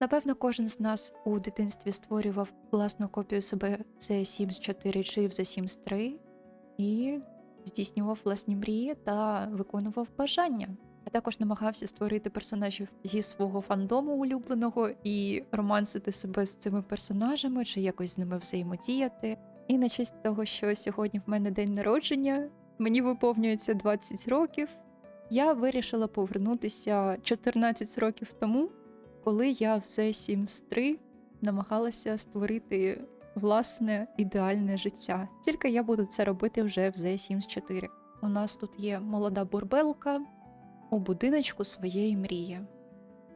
Напевно, кожен з нас у дитинстві створював власну копію себе The Sims 4 чи в The Sims 3 і здійснював власні мрії та виконував бажання. А також намагався створити персонажів зі свого фандому улюбленого і романсити себе з цими персонажами, чи якось з ними взаємодіяти. І на честь того, що сьогодні в мене день народження, мені виповнюється 20 років. Я вирішила повернутися 14 років тому, коли я в The Sims 3 намагалася створити власне ідеальне життя. Тільки я буду це робити вже в The Sims 4. У нас тут є молода бурбелка у будиночку своєї мрії.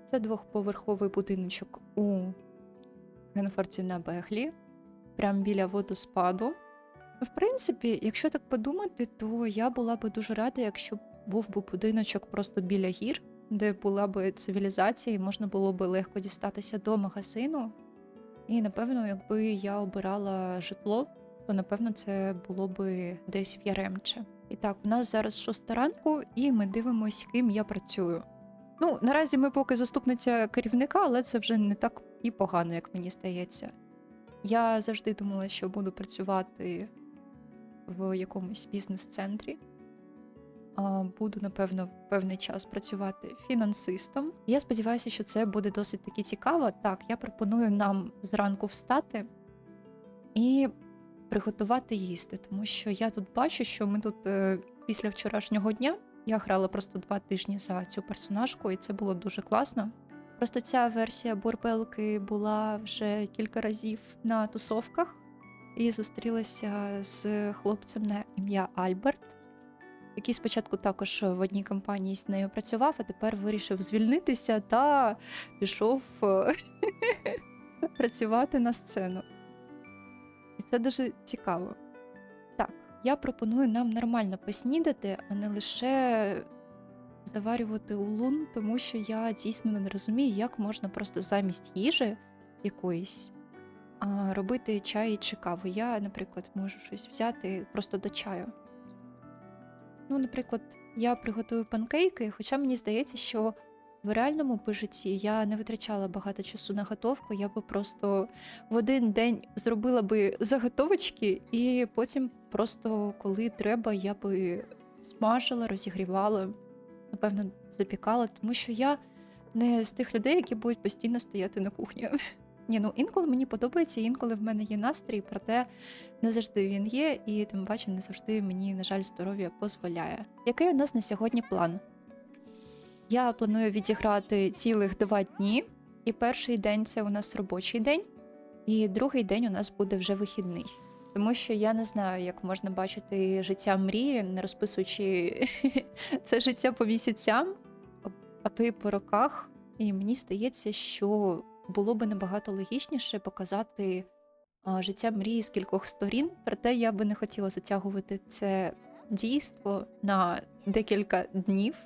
Це двохповерховий будиночок у Генфорті на Беглі, прямо біля водоспаду. В принципі, якщо так подумати, то я була би дуже рада, якщо був би будиночок просто біля гір, де була би цивілізація, і можна було би легко дістатися до магазину. І напевно, якби я обирала житло, то напевно це було би десь в Яремче. І так, у нас зараз шоста ранку, і ми дивимось, ким я працюю. Ну, наразі ми поки заступниця керівника, але це вже не так і погано, як мені здається. Я завжди думала, що буду працювати в якомусь бізнес-центрі. Буду, напевно, певний час працювати фінансистом. Я сподіваюся, що це буде досить таки цікаво. Так, я пропоную нам зранку встати і приготувати їсти, тому що я тут бачу, що ми тут е, після вчорашнього дня я грала просто два тижні за цю персонажку, і це було дуже класно. Просто ця версія Борбелки була вже кілька разів на тусовках і зустрілася з хлопцем на ім'я Альберт, який спочатку також в одній компанії з нею працював, а тепер вирішив звільнитися та пішов е, працювати на сцену. І це дуже цікаво. Так, я пропоную нам нормально поснідати, а не лише заварювати улун, тому що я дійсно не розумію, як можна просто замість їжі якоїсь робити чай чи каву. Я, наприклад, можу щось взяти просто до чаю. Ну, наприклад, я приготую панкейки, хоча мені здається, що в реальному би житті я не витрачала багато часу на готовку, я би просто в один день зробила би заготовочки, і потім просто коли треба, я би смажила, розігрівала, напевно, запікала, тому що я не з тих людей, які будуть постійно стояти на кухні. Ні, ну інколи мені подобається, інколи в мене є настрій, проте не завжди він є, і тим паче не завжди мені, на жаль, здоров'я дозволяє. Який у нас на сьогодні план? Я планую відіграти цілих два дні, і перший день це у нас робочий день, і другий день у нас буде вже вихідний. Тому що я не знаю, як можна бачити життя мрії, не розписуючи це життя по місяцям, а то і по роках. І мені здається, що було би набагато логічніше показати життя мрії з кількох сторін. Проте я би не хотіла затягувати це дійство на декілька днів.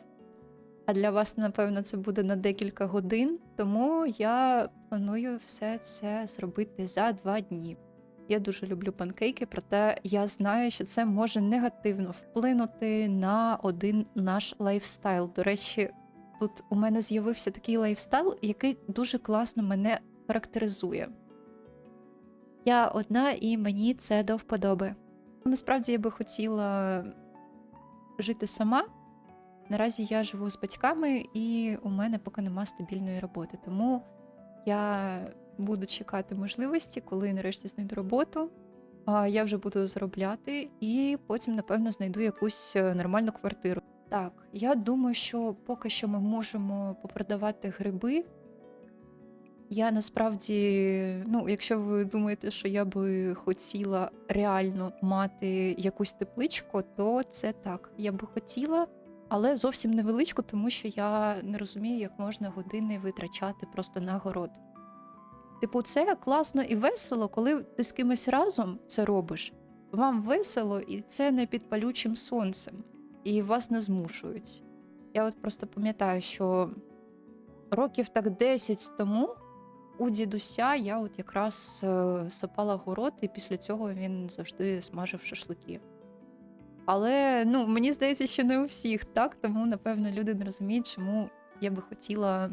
А для вас, напевно, це буде на декілька годин. Тому я планую все це зробити за два дні. Я дуже люблю панкейки, проте я знаю, що це може негативно вплинути на один наш лайфстайл. До речі, тут у мене з'явився такий лайфстайл, який дуже класно мене характеризує. Я одна і мені це до вподоби. Насправді я би хотіла жити сама. Наразі я живу з батьками, і у мене поки нема стабільної роботи. Тому я буду чекати можливості, коли нарешті знайду роботу. Я вже буду заробляти, і потім, напевно, знайду якусь е, нормальну квартиру. Так, я думаю, що поки що ми можемо попродавати гриби. Я насправді, ну, якщо ви думаєте, що я би хотіла реально мати якусь тепличку, то це так. Я би хотіла, але зовсім невеличку, тому що я не розумію, як можна години витрачати просто на город. Типу, це класно і весело, коли ти з кимось разом це робиш. Вам весело, і це не під палючим сонцем, і вас не змушують. Я от просто пам'ятаю, що років так 10 тому у дідуся я от якраз е, сапала город, і після цього він завжди смажив шашлики. Але ну, мені здається, що не у всіх так, тому напевно люди не розуміють, чому я би хотіла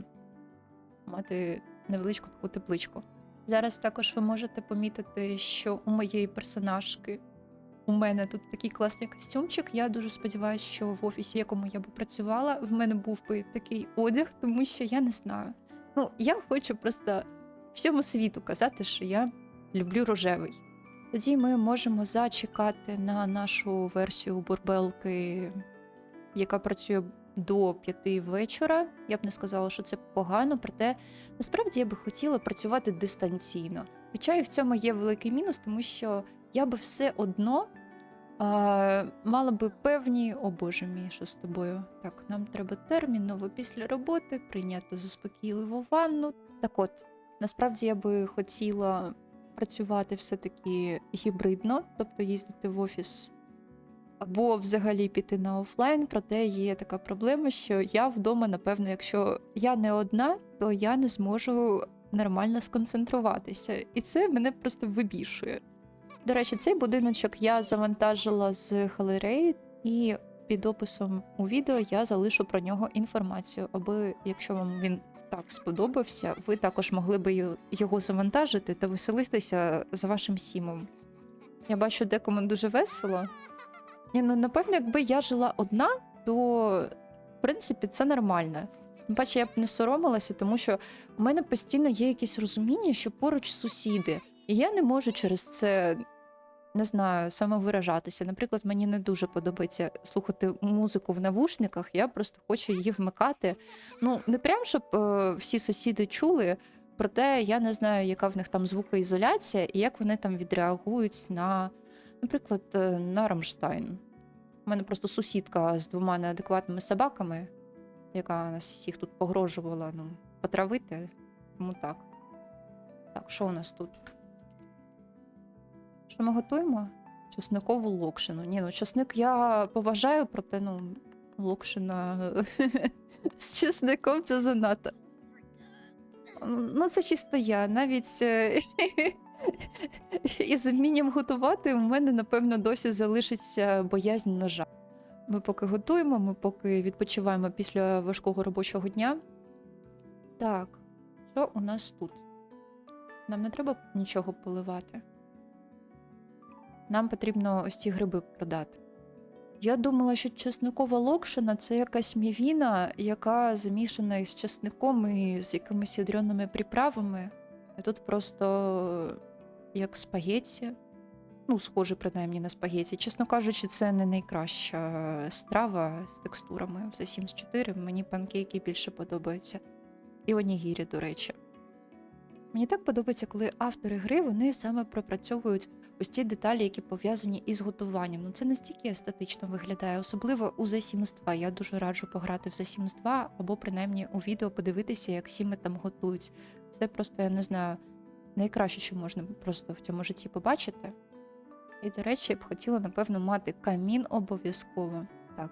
мати невеличку таку тепличку. Зараз також ви можете помітити, що у моєї персонажки у мене тут такий класний костюмчик. Я дуже сподіваюся, що в офісі, якому я би працювала, в мене був би такий одяг, тому що я не знаю. Ну, я хочу просто всьому світу казати, що я люблю рожевий. Тоді ми можемо зачекати на нашу версію бурбелки, яка працює до п'яти вечора. Я б не сказала, що це погано, проте насправді я би хотіла працювати дистанційно. Хоча і в цьому є великий мінус, тому що я би все одно а, мала би певні, о боже мій, що з тобою? Так, нам треба терміново після роботи прийняти заспокійливу ванну. Так от, насправді я би хотіла працювати все-таки гібридно, тобто їздити в офіс або взагалі піти на офлайн. Проте є така проблема, що я вдома, напевно, якщо я не одна, то я не зможу нормально сконцентруватися. І це мене просто вибішує. До речі, цей будиночок я завантажила з галереї, і під описом у відео я залишу про нього інформацію, аби якщо вам він так сподобався, ви також могли би його завантажити та веселитися за вашим сімом. Я бачу, декому дуже весело. Ні, ну напевно, якби я жила одна, то в принципі це нормально. Паче я б не соромилася, тому що в мене постійно є якесь розуміння, що поруч сусіди, і я не можу через це. Не знаю, самовиражатися. Наприклад, мені не дуже подобається слухати музику в навушниках, я просто хочу її вмикати. Ну, не прям, щоб е, всі сусіди чули, проте я не знаю, яка в них там звукоізоляція і як вони там відреагують на, наприклад, е, на Рамштайн. У мене просто сусідка з двома неадекватними собаками, яка нас всіх тут погрожувала ну, потравити. Тому так. Так, що у нас тут? Що ми готуємо? Чесникову локшину. Ні, ну чесник я поважаю, проте ну, локшина з чесником це занадто. Ну, це чисто я. Навіть е, із вмінням готувати у мене, напевно, досі залишиться боязнь ножа. Ми поки готуємо, ми поки відпочиваємо після важкого робочого дня. Так, що у нас тут? Нам не треба нічого поливати. Нам потрібно ось ці гриби продати. Я думала, що чесникова локшина це якась мівіна, яка замішана із чесником і з якимись ядреними приправами. А тут просто як спагетті. Ну, схоже, принаймні на спагетті. Чесно кажучи, це не найкраща страва з текстурами. В The Sims 4 мені панкейки більше подобаються. І онігірі, до речі. Мені так подобається, коли автори гри вони саме пропрацьовують ось ці деталі, які пов'язані із готуванням. Ну це настільки естетично виглядає, особливо у The Sims 2. Я дуже раджу пограти в The Sims 2 або принаймні у відео подивитися, як сіми там готують. Це просто, я не знаю, найкраще, що можна просто в цьому житті побачити. І, до речі, я б хотіла, напевно, мати камін обов'язково. Так.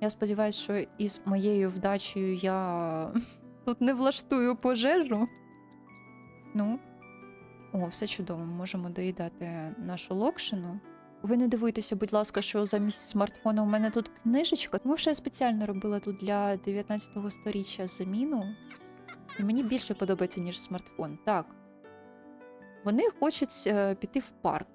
Я сподіваюся, що із моєю вдачею я тут не влаштую пожежу. Ну, о, все чудово, ми можемо доїдати нашу локшину. Ви не дивуйтеся, будь ласка, що замість смартфона у мене тут книжечка, тому що я спеціально робила тут для 19 сторіччя заміну. І мені більше подобається, ніж смартфон. Так. Вони хочуть е, піти в парк.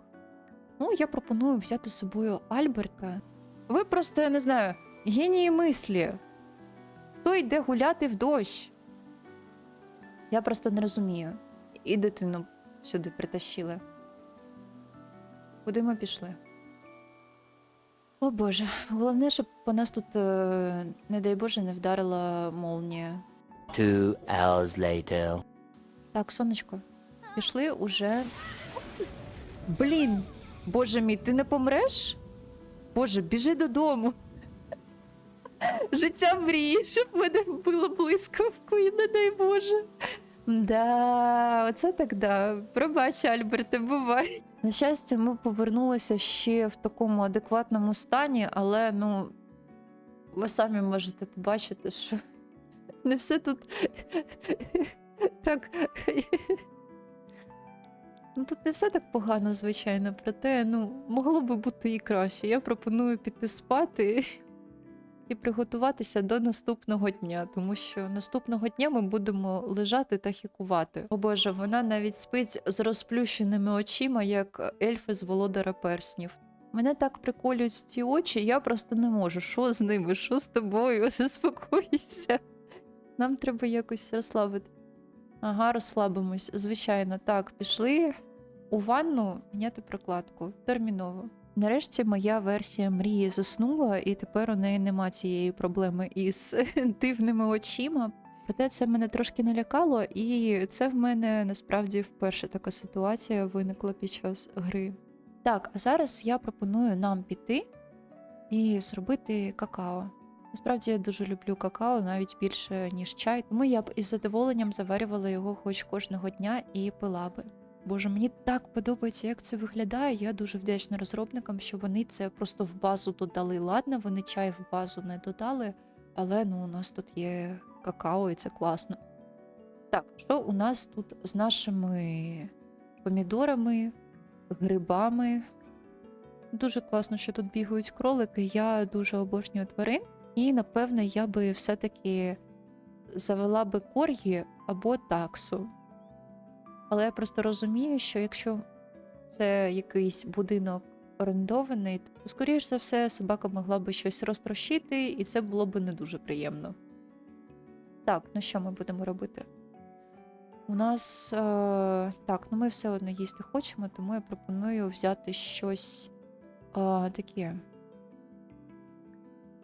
Ну, я пропоную взяти з собою Альберта. Ви просто, я не знаю, генії мислі. Хто йде гуляти в дощ? Я просто не розумію. І дитину сюди притащили. Куди ми пішли? О Боже, головне, щоб по нас тут, е, не дай Боже, не вдарила молнія. Two hours later. Так, сонечко, пішли уже. Блін, боже мій, ти не помреш? Боже, біжи додому. Життя мрії, щоб мене вбило блискавкою, не дай Боже. Да, оце так да. Пробач, Альберте, бувай. На щастя, ми повернулися ще в такому адекватному стані, але ну, ви самі можете побачити, що не все тут так. Ну, тут не все так погано, звичайно, проте ну, могло би бути і краще. Я пропоную піти спати і приготуватися до наступного дня, тому що наступного дня ми будемо лежати та хікувати. О Боже, вона навіть спить з розплющеними очима, як ельфи з володара перснів. Мене так приколюють ці очі, я просто не можу. Що з ними? Що з тобою? Заспокойся. Нам треба якось розслабити. Ага, розслабимось. Звичайно, так, пішли у ванну міняти прокладку. Терміново. Нарешті моя версія мрії заснула, і тепер у неї нема цієї проблеми із дивними очима. Проте це мене трошки налякало, і це в мене насправді вперше така ситуація виникла під час гри. Так, а зараз я пропоную нам піти і зробити какао. Насправді я дуже люблю какао, навіть більше, ніж чай, тому я б із задоволенням заварювала його хоч кожного дня і пила би. Боже, мені так подобається, як це виглядає. Я дуже вдячна розробникам, що вони це просто в базу додали. Ладно, вони чай в базу не додали, але ну у нас тут є какао, і це класно. Так, що у нас тут з нашими помідорами, грибами? Дуже класно, що тут бігають кролики. Я дуже обожнюю тварин. І, напевне, я би все-таки завела би коргі або таксу. Але я просто розумію, що якщо це якийсь будинок орендований, то, скоріш за все, собака могла би щось розтрощити, і це було б не дуже приємно. Так, ну що ми будемо робити? У нас е, так, ну ми все одно їсти хочемо, тому я пропоную взяти щось е, таке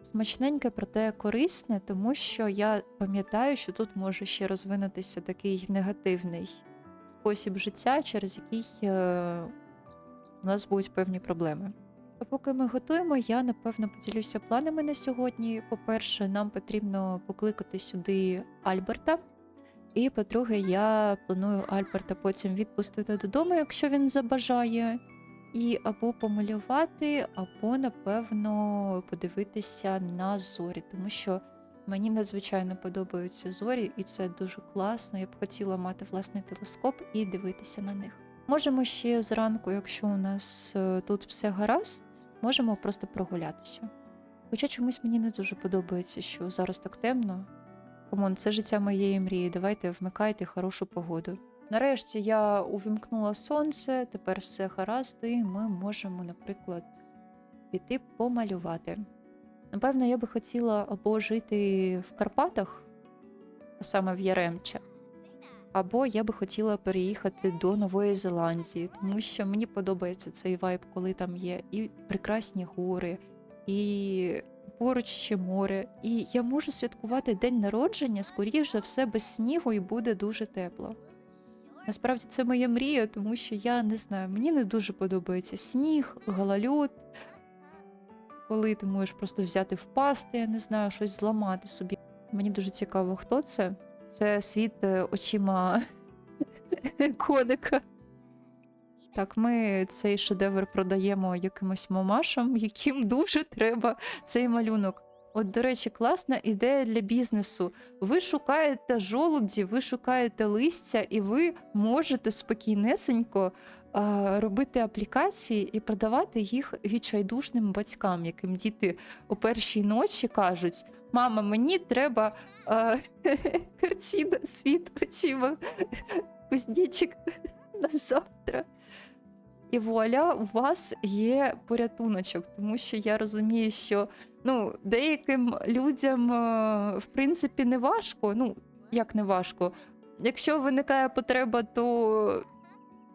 смачненьке, проте корисне, тому що я пам'ятаю, що тут може ще розвинутися такий негативний спосіб життя, через який е, у нас будуть певні проблеми. А поки ми готуємо, я напевно поділюся планами на сьогодні. По-перше, нам потрібно покликати сюди Альберта. І по-друге, я планую Альберта потім відпустити додому, якщо він забажає. І або помалювати, або, напевно, подивитися на зорі, тому що мені надзвичайно подобаються зорі, і це дуже класно. Я б хотіла мати власний телескоп і дивитися на них. Можемо ще зранку, якщо у нас е, тут все гаразд, можемо просто прогулятися. Хоча чомусь мені не дуже подобається, що зараз так темно. Комон, це життя моєї мрії. Давайте вмикайте хорошу погоду. Нарешті я увімкнула сонце, тепер все гаразд, і ми можемо, наприклад, піти помалювати. Напевно, я би хотіла або жити в Карпатах, а саме в Яремче, або я би хотіла переїхати до Нової Зеландії, тому що мені подобається цей вайб, коли там є і прекрасні гори, і поруч ще море. І я можу святкувати день народження, скоріш за все, без снігу, і буде дуже тепло. Насправді це моя мрія, тому що я не знаю, мені не дуже подобається сніг, гололід, коли ти можеш просто взяти впасти, я не знаю, щось зламати собі. Мені дуже цікаво, хто це. Це світ е, очима коника. Так, ми цей шедевр продаємо якимось мамашам, яким дуже треба цей малюнок. От, до речі, класна ідея для бізнесу. Ви шукаєте жолуді, ви шукаєте листя, і ви можете спокійнесенько а, робити аплікації і продавати їх відчайдушним батькам, яким діти о першій ночі кажуть: Мама, мені треба картина світ очима, кузнечик на завтра. І вуаля, у вас є порятуночок, тому що я розумію, що ну, деяким людям, е, в принципі, не важко. Ну, як не важко. Якщо виникає потреба, то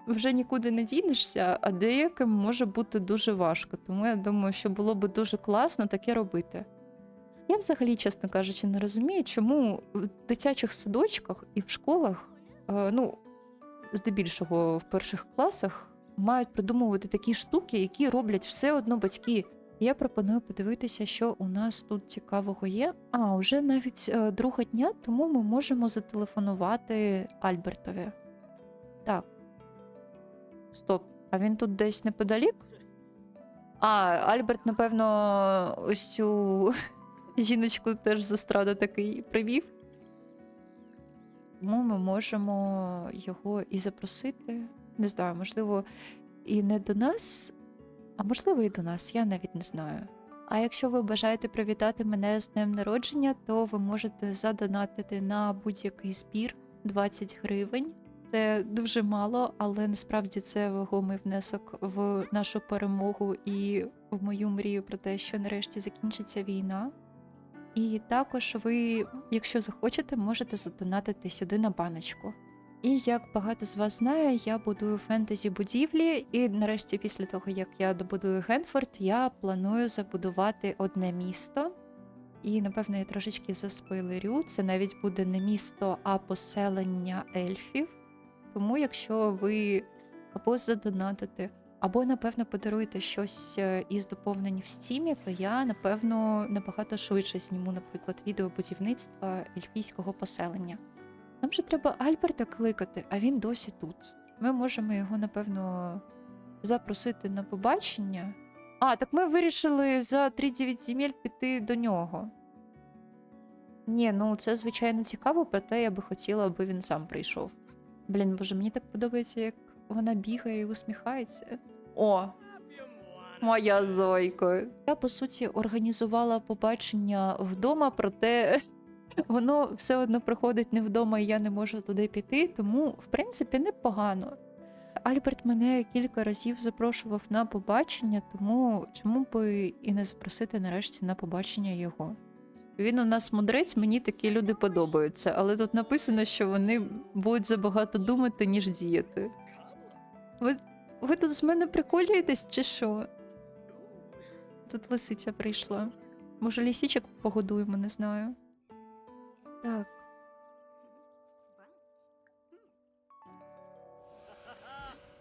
вже нікуди не дінешся, а деяким може бути дуже важко. Тому я думаю, що було би дуже класно таке робити. Я взагалі, чесно кажучи, не розумію, чому в дитячих садочках і в школах, е, ну, здебільшого в перших класах, мають придумувати такі штуки, які роблять все одно батьки. Я пропоную подивитися, що у нас тут цікавого є. А, вже навіть е, друга дня, тому ми можемо зателефонувати Альбертові. Так. Стоп. А він тут десь неподалік? А, Альберт, напевно, ось цю жіночку теж з естради такий привів. Тому ми можемо його і запросити. Не знаю, можливо, і не до нас, а можливо, і до нас, я навіть не знаю. А якщо ви бажаєте привітати мене з днем народження, то ви можете задонатити на будь-який збір 20 гривень. Це дуже мало, але насправді це вагомий внесок в нашу перемогу і в мою мрію про те, що нарешті закінчиться війна. І також ви, якщо захочете, можете задонатити сюди на баночку. І як багато з вас знає, я будую фентезі будівлі, і нарешті, після того як я добудую Генфорд, я планую забудувати одне місто. І напевно я трошечки заспойлерю. Це навіть буде не місто, а поселення ельфів. Тому, якщо ви або задонатите, або напевно подаруєте щось е, із доповнень в стімі, то я напевно набагато швидше зніму, наприклад, відео будівництва ельфійського поселення. Нам же треба Альберта кликати, а він досі тут. Ми можемо його, напевно, запросити на побачення. А, так ми вирішили за 3-9 земель піти до нього. Ні, ну це звичайно цікаво, проте я би хотіла, аби він сам прийшов. Блін, боже, мені так подобається, як вона бігає і усміхається. О, моя зойко. Я, по суті, організувала побачення вдома, проте воно все одно проходить не вдома, і я не можу туди піти, тому, в принципі, непогано. Альберт мене кілька разів запрошував на побачення, тому чому би і не запросити нарешті на побачення його. Він у нас мудрець, мені такі люди подобаються, але тут написано, що вони будуть забагато думати, ніж діяти. Ви, ви тут з мене приколюєтесь чи що? Тут лисиця прийшла. Може, лісічок погодуємо, не знаю. Так.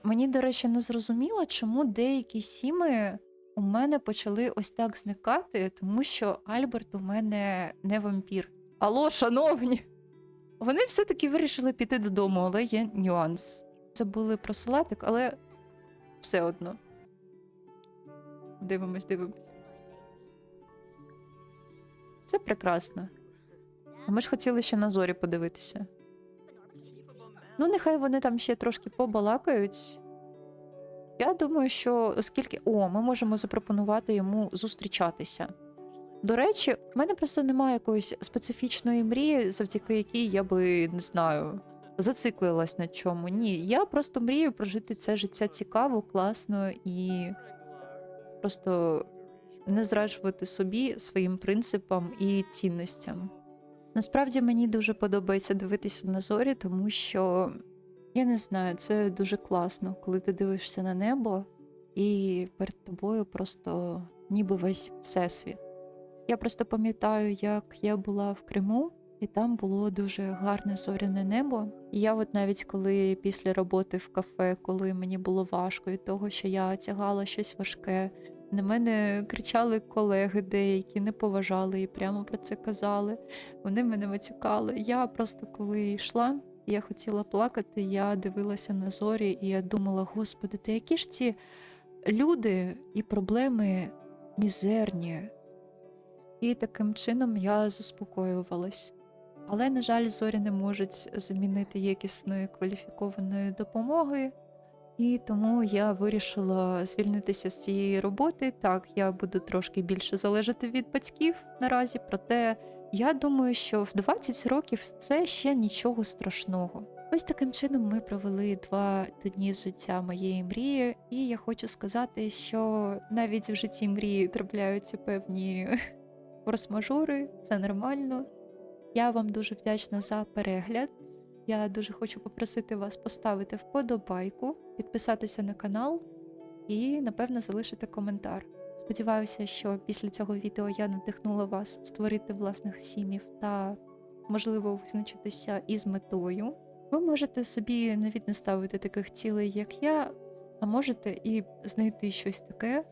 Мені, до речі, не зрозуміло, чому деякі сіми у мене почали ось так зникати, тому що Альберт у мене не вампір. Алло, шановні! Вони все-таки вирішили піти додому, але є нюанс. Забули про салатик, але все одно. Дивимось, дивимось. Це прекрасно. Ми ж хотіли ще на зорі подивитися. Ну, нехай вони там ще трошки побалакають. Я думаю, що оскільки. О, ми можемо запропонувати йому зустрічатися. До речі, в мене просто немає якоїсь специфічної мрії, завдяки якій я би не знаю, зациклилась на чому. Ні, я просто мрію прожити це життя цікаво, класно і просто не зраджувати собі своїм принципам і цінностям. Насправді мені дуже подобається дивитися на зорі, тому що я не знаю, це дуже класно, коли ти дивишся на небо, і перед тобою просто ніби весь всесвіт. Я просто пам'ятаю, як я була в Криму, і там було дуже гарне зоряне небо. І я, от навіть коли після роботи в кафе, коли мені було важко від того, що я тягала щось важке, на мене кричали колеги деякі, не поважали і прямо про це казали. Вони мене матюкали. Я просто коли йшла, я хотіла плакати, я дивилася на зорі, і я думала, господи, ти які ж ці люди і проблеми мізерні. І таким чином я заспокоювалась. Але, на жаль, зорі не можуть замінити якісної кваліфікованої допомоги. І тому я вирішила звільнитися з цієї роботи. Так, я буду трошки більше залежати від батьків наразі, проте я думаю, що в 20 років це ще нічого страшного. Ось таким чином ми провели два дні життя моєї мрії, і я хочу сказати, що навіть в житті мрії трапляються певні форс-мажори, це нормально. Я вам дуже вдячна за перегляд. Я дуже хочу попросити вас поставити вподобайку, підписатися на канал і, напевно, залишити коментар. Сподіваюся, що після цього відео я надихнула вас створити власних сімів та, можливо, визначитися із метою. Ви можете собі навіть не ставити таких цілей, як я, а можете і знайти щось таке,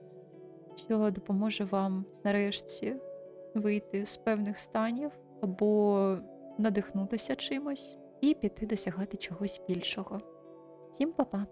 що допоможе вам нарешті вийти з певних станів або надихнутися чимось і піти досягати чогось більшого. Всім па-па!